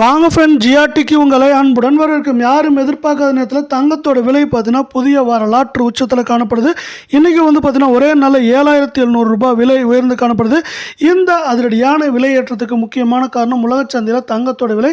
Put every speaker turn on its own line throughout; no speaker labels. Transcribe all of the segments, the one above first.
வாங்க ஃப்ரெண்ட் ஜிஆர்டிக்கு உங்களை அன்புடன் வரவேற்கும். யாரும் எதிர்பார்க்காத நேரத்தில் தங்கத்தோட விலை பார்த்தீங்கன்னா புதிய வரலாற்று உச்சத்தில் காணப்படுது. இன்றைக்கி வந்து பார்த்தீங்கன்னா ஒரே நாள் ஏழாயிரத்தி எழுநூறு ரூபாய் விலை உயர்ந்து காணப்படுது. இந்த அதிரடியான விலையேற்றத்துக்கு முக்கியமான காரணம் உலக சந்தையில் தங்கத்தோட விலை.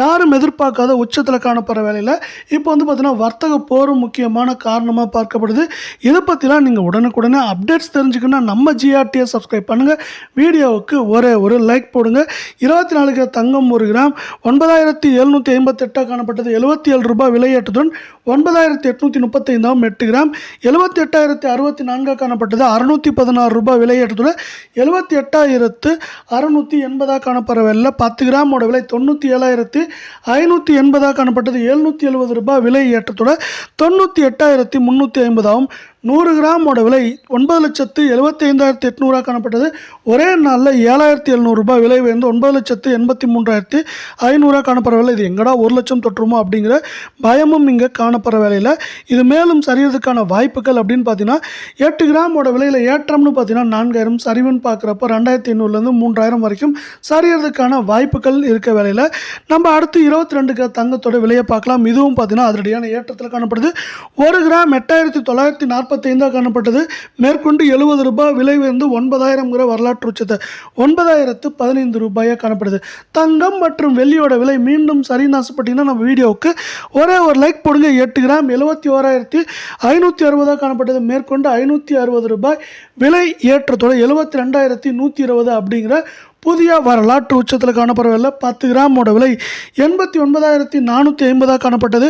யாரும் எதிர்பார்க்காத உச்சத்தில் காணப்படுற வேலையில். இப்போ வந்து பார்த்தீங்கன்னா வர்த்தக போரும் முக்கியமான காரணமாக பார்க்கப்படுது. இதை பற்றிலாம் நீங்கள் உடனுக்குடனே அப்டேட்ஸ் தெரிஞ்சுக்கணும்னா நம்ம ஜிஆர்டியை சப்ஸ்கிரைப் பண்ணுங்கள் வீடியோவுக்கு ஒரே ஒரு லைக் போடுங்க. இருபத்தி நாலு கிலோ தங்கம் ஒரு கிராம் ஒன்பதாயிரத்தி எழுநூற்றி ஐம்பத்தெட்டாக காணப்பட்டது. எழுபத்தி ஏழு ரூபாய் விலையேற்றத்துடன் ஒன்பதாயிரத்தி எட்நூற்றி முப்பத்தைந்தாம் எட்டு கிராம். எழுபத்தி எட்டாயிரத்தி அறுபத்தி நான்காக காணப்பட்டது. அறுநூற்றி பதினாறு ரூபாய் விலையேற்றத்துடன் எழுபத்தி எட்டாயிரத்து அறுநூற்றி எண்பதாக காணப்படுற பத்து கிராமோட விலை தொண்ணூற்றி ஏழாயிரத்தி ஐநூற்றி எண்பதாக காணப்பட்டது எழுநூற்றி எழுபது ரூபாய் விலையேற்றத்துடன் தொண்ணூற்றி எட்டாயிரத்தி முந்நூற்றி ஐம்பதாகவும் நூறு கிராமோட விலை ஒன்பது லட்சத்து எழுபத்தி ஐந்தாயிரத்தி எட்நூறுவா காணப்பட்டது. ஒரே நாளில் ஏழாயிரத்தி எழுநூறுபா விலை உயர்ந்து ஒன்பது லட்சத்து எண்பத்தி மூன்றாயிரத்தி ஐநூறுரூவா காணப்படுற வேலை. இது எங்கடா ஒரு லட்சம் தொற்றுமோ அப்படிங்கிற பயமும் இங்கே காணப்படுற வேலையில். இது மேலும் சரியறதுக்கான வாய்ப்புகள் அப்படின்னு பார்த்தீங்கன்னா எட்டு கிராமோட விலையில் ஏற்றம்னு பார்த்தீங்கன்னா நான்காயிரம் சரிவுன்னு பார்க்குறப்ப ரெண்டாயிரத்தி ஐநூறுலேருந்து மூன்றாயிரம் வரைக்கும் சரியறதுக்கான வாய்ப்புகள் இருக்க வேலையில். நம்ம அடுத்து இருபத்தி ரெண்டு கிராம் தங்கத்தோட விலையை பார்க்கலாம். இதுவும் பார்த்தீங்கன்னா அதனுடையான ஏற்றத்தில் காணப்படுது. ஒரு கிராம் எட்டாயிரத்தி தொள்ளாயிரத்தி நாற்பத்தைந்தாக காணப்பட்டது. மேற்கொண்டு எழுபது ரூபாய் விலை உயர்ந்து ஒன்பதாயிரம்ங்கிற வரலாற்று உச்சத்தை ஒன்பதாயிரத்து பதினைந்து ரூபாயாக காணப்படுது. தங்கம் மற்றும் வெள்ளியோட விலை மீண்டும் சரின்னு ஆசைப்பட்டீங்கன்னா நம்ம வீடியோவுக்கு ஒரே ஒரு லைக் போடுங்க. எட்டு கிராம் எழுபத்தி ஓராயிரத்தி ஐநூற்றி அறுபதாக காணப்பட்டது. மேற்கொண்டு ஐநூற்றி அறுபது ரூபாய் விலை ஏற்றத்தோட எழுபத்தி ரெண்டாயிரத்தி நூற்றி இருபது அப்படிங்கிற புதிய வரலாற்று உச்சத்தில் காணப்படவில்லை பத்து கிராமோட விலை எண்பத்தி ஒன்பதாயிரத்தி நானூற்றி ஐம்பதாக காணப்பட்டது.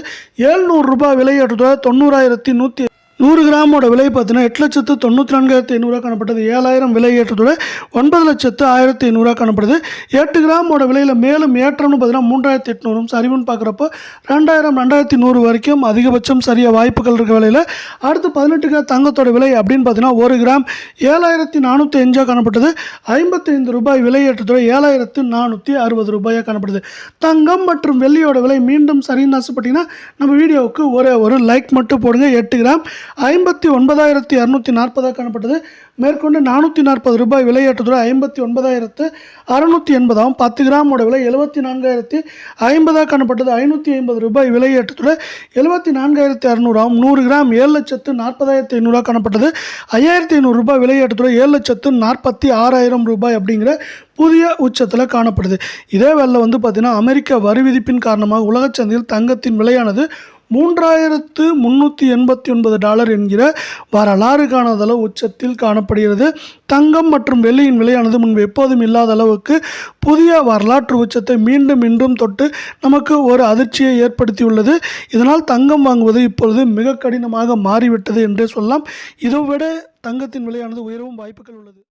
ஏழ்நூறு ரூபாய் விலை ஏற்றத்தோட தொண்ணூறாயிரத்தி நூற்றி நூறு கிராமோட விலை பார்த்தீங்கன்னா எட்டு லட்சத்து தொண்ணூற்றி நான்காயிரத்தி ஐநூறுரூவா காணப்பட்டது. ஏழாயிரம் விலை ஏற்றத்தோட ஒன்பது லட்சத்து ஆயிரத்தி ஐநூறுரூவா காணப்படுது. எட்டு கிராமோட விலையில் மேலும் ஏற்றம்னு பார்த்தீங்கன்னா மூன்றாயிரத்தி எட்நூறும் சரிவுன்னு பார்க்குறப்போ ரெண்டாயிரம் ரெண்டாயிரத்தி நூறு வரைக்கும் அதிகபட்சம் சரிய வாய்ப்புகள் இருக்க விலையில் அடுத்து பதினெட்டு கிராம் தங்கத்தோட விலை அப்படின்னு பார்த்தீங்கன்னா ஒரு கிராம் ஏழாயிரத்தி நானூற்றி அஞ்சாக காணப்பட்டது. ஐம்பத்தைந்து ரூபாய் விலை ஏற்றத்தோட ஏழாயிரத்து நானூற்றி அறுபது ரூபாயாக காணப்படுது. தங்கம் மற்றும் வெள்ளியோட விலை மீண்டும் சரின்னு ஆசைப்பட்டீங்கன்னா நம்ம வீடியோவுக்கு ஒரே ஒரு லைக் மட்டும் போடுங்க. எட்டு கிராம் ஐம்பத்தி ஒன்பதாயிரத்தி இரநூத்தி நாற்பதாக காணப்பட்டது. மேற்கொண்டு நானூற்றி நாற்பது ரூபாய் விலையேற்றத்தோட ஐம்பத்தி ஒன்பதாயிரத்து அறுநூற்றி எண்பதாகவும் பத்து கிராமோட விலை எழுபத்தி நான்காயிரத்தி ஐம்பதாக காணப்பட்டது. ஐநூற்றி ஐம்பது ரூபாய் விலையேற்றத்தோட எழுபத்தி நான்காயிரத்தி அறுநூறாகவும் நூறு கிராம் ஏழு லட்சத்து நாற்பதாயிரத்தி ஐநூறுரூவா காணப்பட்டது. ஐயாயிரத்தி ஐநூறு ரூபாய் ஏழு லட்சத்து நாற்பத்தி ஆறாயிரம் ரூபாய் அப்படிங்கிற புதிய உச்சத்தில் காணப்படுது. இதே வேளையில் வந்து பார்த்திங்கன்னா அமெரிக்க வரி விதிப்பின் காரணமாக உலகச் சந்தையில் தங்கத்தின் விலையானது மூன்றாயிரத்து முந்நூற்றி எண்பத்தி ஒன்பது டாலர் என்கிற வரலாறு காணாத அளவு உச்சத்தில் காணப்படுகிறது. தங்கம் மற்றும் வெள்ளியின் விலையானது முன்பு எப்போதும் இல்லாத அளவுக்கு புதிய வரலாற்று உச்சத்தை மீண்டும் மீண்டும் தொட்டு நமக்கு ஒரு அதிர்ச்சியை ஏற்படுத்தியுள்ளது. இதனால் தங்கம் வாங்குவது இப்பொழுது மிக கடினமாக மாறிவிட்டது என்றே சொல்லலாம். இதை விட தங்கத்தின் விலையானது உயரவும் வாய்ப்புகள் உள்ளது.